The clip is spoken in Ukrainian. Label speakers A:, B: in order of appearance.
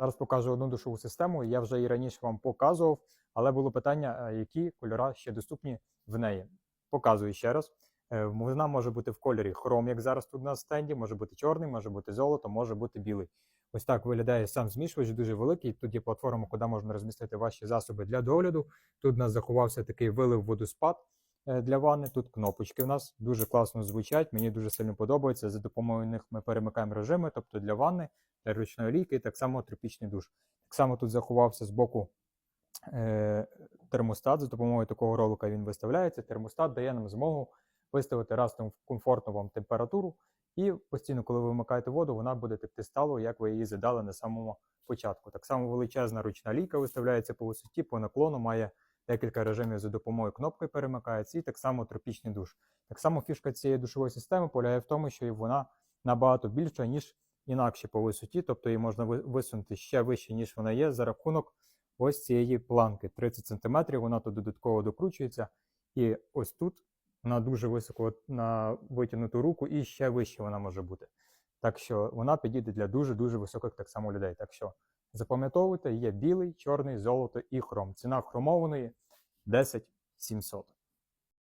A: Зараз покажу одну душову систему. Я вже і раніше вам показував, але було питання, е, які кольори ще доступні в неї. Показую ще раз. Е, Вона може бути в кольорі хром, як зараз тут на стенді, може бути чорний, може бути золото, може бути білий. Ось так виглядає сам змішувач, дуже великий. Тут є платформа, куди можна розмістити ваші засоби для догляду. Тут у нас заховався такий вилив водоспад для ванни. Тут кнопочки у нас дуже класно звучать. Мені дуже сильно подобається. За допомогою них ми перемикаємо режими, тобто для ванни, для ручної ліки, і так само тропічний душ. Так само тут заховався з боку е, термостат. За допомогою такого ролика він виставляється. Термостат дає нам змогу виставити разом комфортну вам температуру. І постійно, коли ви вмикаєте воду, вона буде текти стало, як ви її задали на самому початку. Так само величезна ручна лійка виставляється по висоті, по наклону, має декілька режимів за допомогою кнопки перемикається, і так само тропічний душ. Так само фішка цієї душової системи полягає в тому, що вона набагато більша, ніж інакше по висоті, тобто її можна висунути ще вище, ніж вона є, за рахунок ось цієї планки 30 см, вона тут додатково докручується. І ось тут вона дуже високо на витягнуту руку, і ще вище вона може бути. Так що вона підійде для дуже-дуже високих так само людей. Так що запам'ятовуйте, є білий, чорний, золото і хром. Ціна хромованої 10 700.